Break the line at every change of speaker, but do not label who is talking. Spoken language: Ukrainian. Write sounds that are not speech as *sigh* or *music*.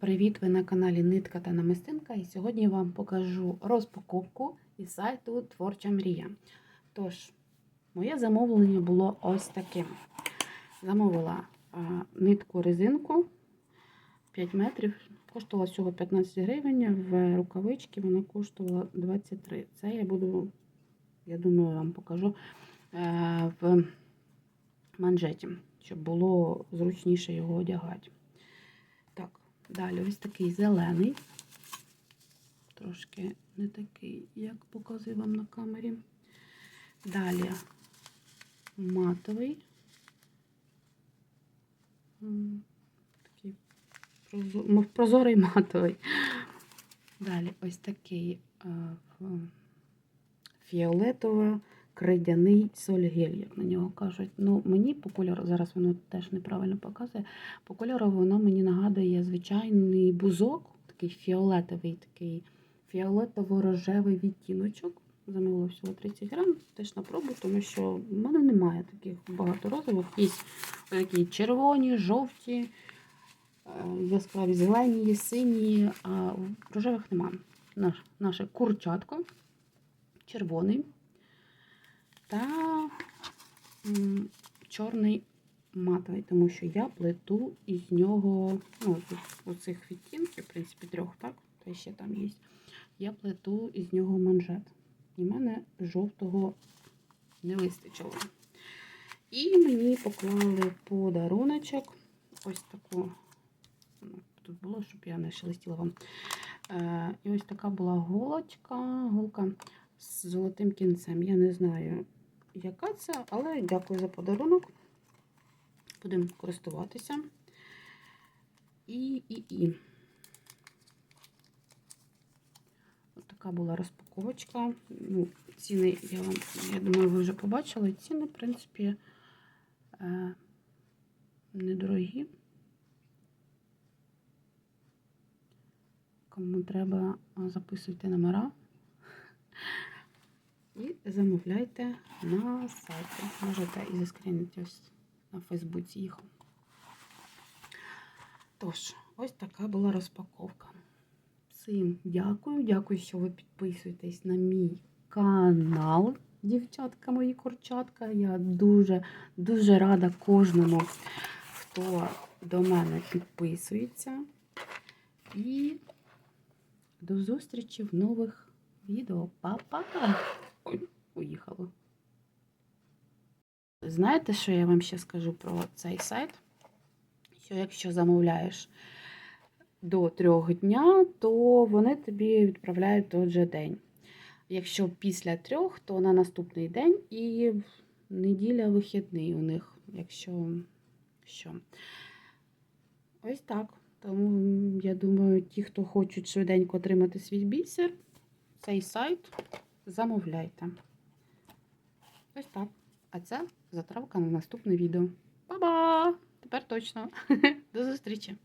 Привіт! Ви на каналі Нитка та Намистинка і сьогодні вам покажу розпаковку із сайту Творча Мрія. Тож, моє замовлення було ось таким. Замовила нитку резинку 5 метрів, коштувала всього 15 гривень, в рукавички вона коштувала 23. Це я буду, я думаю, вам покажу е, в манжеті, щоб було зручніше його одягати. Далі ось такий зелений. Трошки не такий, як показую вам на камері. Далі матовий. Такий прозорий матовий. Далі ось такий е, фіолетово кридяний сольгель, як на нього кажуть. Ну, мені по кольору, зараз воно теж неправильно показує. По кольору воно мені нагадує звичайний бузок, такий фіолетовий, такий фіолетово-рожевий відтіночок. Замовила всього 30 грам, теж на пробу, тому що в мене немає таких багато розових. Є такі червоні, жовті, е, яскраві зелені, сині, а рожевих немає. Наш, наше курчатко червоний та чорний матовий, тому що я плету із нього, ну, оцих відтінків, в принципі, трьох, так? Та ще там є. Я плету із нього манжет. І в мене жовтого не вистачило. І мені поклали подаруночок. Ось таку. ну, Тут було, щоб я не шелестіла вам. Е, і ось така була голочка, голка з золотим кінцем. Я не знаю, яка це, але дякую за подарунок. Будемо користуватися. І, і, і. Така була розпаковочка. Ну, ціни, я вам, я думаю, ви вже побачили. Ціни, в принципі, е, недорогі. Кому треба, записуйте номера і замовляйте на сайті. Можете і заскрінити ось на Фейсбуці їх. Тож, ось така була розпаковка. Всім дякую. Дякую, що ви підписуєтесь на мій канал, дівчатка мої курчатка. Я дуже, дуже рада кожному, хто до мене підписується. І до зустрічі в нових відео. Па-па! Ой, уїхало. Знаєте, що я вам ще скажу про цей сайт? Що якщо замовляєш до трьох дня, то вони тобі відправляють той же день. Якщо після трьох, то на наступний день і неділя вихідний у них, якщо що. Ось так. Тому я думаю, ті, хто хочуть швиденько отримати свій бісер, цей сайт замовляйте. Ось так. А це затравка на наступне відео. Па-ба! Тепер точно. *laughs* До зустрічі!